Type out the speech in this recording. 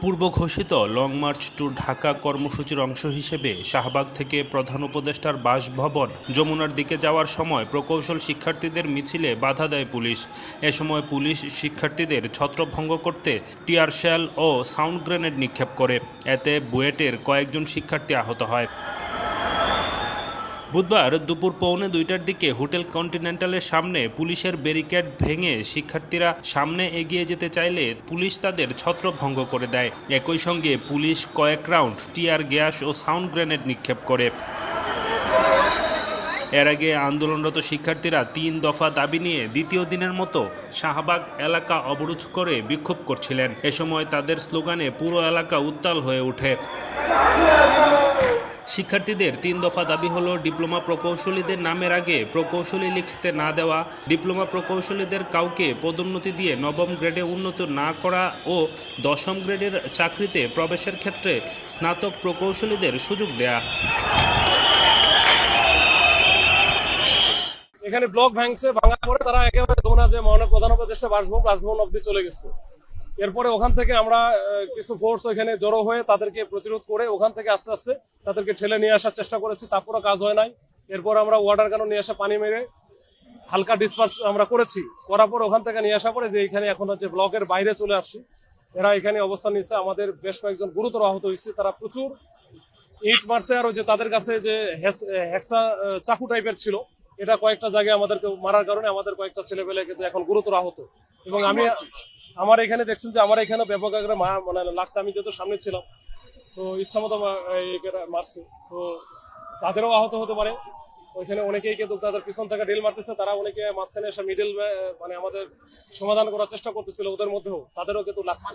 পূর্ব ঘোষিত long March two Dhaka কর্মসূচির অংশ হিসেবে শাহবাগ থেকে প্রধান উপদেষ্টার বাসভবন যমুনার দিকে যাওয়ার সময় প্রকৌশল শিক্ষার্থীদের মিছিলে বাধা দেয় পুলিশ। এ সময় পুলিশ শিক্ষার্থীদের ছত্রভঙ্গ করতে টিয়ার শেল ও সাউন্ড গ্রেনেড নিক্ষেপ করে। এতে বুয়েটের কয়েকজন শিক্ষার্থী আহত হয়। বুধবার দুপুর পৌনে দুইটার দিকে হোটেল কন্টিনেন্টালের সামনে পুলিশের ব্যারিকেড ভেঙে শিক্ষার্থীরা সামনে এগিয়ে যেতে চাইলে পুলিশ তাদের ছত্রভঙ্গ করে দেয়। একই সঙ্গে পুলিশ কয়েক রাউন্ড টিয়ার গ্যাস ও সাউন্ড গ্রেনেড নিক্ষেপ করে। এর আগে আন্দোলনরত শিক্ষার্থীরা তিন দফা দাবি নিয়ে দ্বিতীয় দিনের মতো শাহবাগ এলাকা অবরোধ করে বিক্ষোভ করছিলেন। এ সময় তাদের স্লোগানে পুরো এলাকা উত্তাল হয়ে ওঠে। শিক্ষার্থীদের তিন দফা দাবি হলো ডিপ্লোমা প্রকৌশলীদের নামের আগে প্রকৌশলী লিখতে না দেওয়া, ডিপ্লোমা প্রকৌশলীদের কাউকে পদোন্নতি দিয়ে নবম গ্রেডে উন্নত না করা ও দশম গ্রেডের চাকরিতে প্রবেশের ক্ষেত্রে স্নাতক প্রকৌশলীদের সুযোগ দেয়া। এখানে ব্লক ভাঙছে, ভাঙার পরে তারা একেবারে যমুনা যে মহানগর প্রধান উপদেষ্টা বাসভবন বাসভবন অব্দি চলে গেছে। এরপরে ওখান থেকে আমরা কিছু ফোর্স ওইখানে জড়ো হয়ে তাদেরকে প্রতিরোধ করে ওখান থেকে আস্তে আস্তে তাদেরকে ঠেলে নিয়ে আসার চেষ্টা করেছি তারপরে কাজ হয় নাই। এরপর আমরা ওয়াটার কেন নিয়ে আসা পানি মেরে হালকা ডিসপার্স আমরা করেছি, করার পর ওখান থেকে নিয়ে আসা পরে যে এখানে এখন হচ্ছে ব্লকের বাইরে চলে আসছি। এরা এখানে অবস্থান নিচ্ছে আমাদের বেশ কয়েকজন গুরুতর আহত হয়েছে, তারা প্রচুর ইট মারছে আর যে তাদের কাছে যে হেক্সা চাকু টাইপের ছিল, এটা কয়েকটা জায়গায় আমাদেরকে মারার কারণে আমাদের কয়েকটা ছেলে পেলে কিন্তু এখন গুরুতর আহত। এবং আমি আমার এখানে দেখছেন যে আমার এখানে ব্যাপক আকারে মানে লাগছে আমি যেহেতু সামনে ছিলাম, তো ইচ্ছা মতো মারছে। তো তাদেরও আহত হতে পারে। ওইখানে অনেকেই কিন্তু তাদের পিছন থেকে ডিল মারতেছে, তারা অনেকে মাঝখানে এসে মিডিল মানে আমাদের সমাধান করার চেষ্টা করতেছিল ওদের মধ্যেও। তাদেরও কিন্তু লাগছে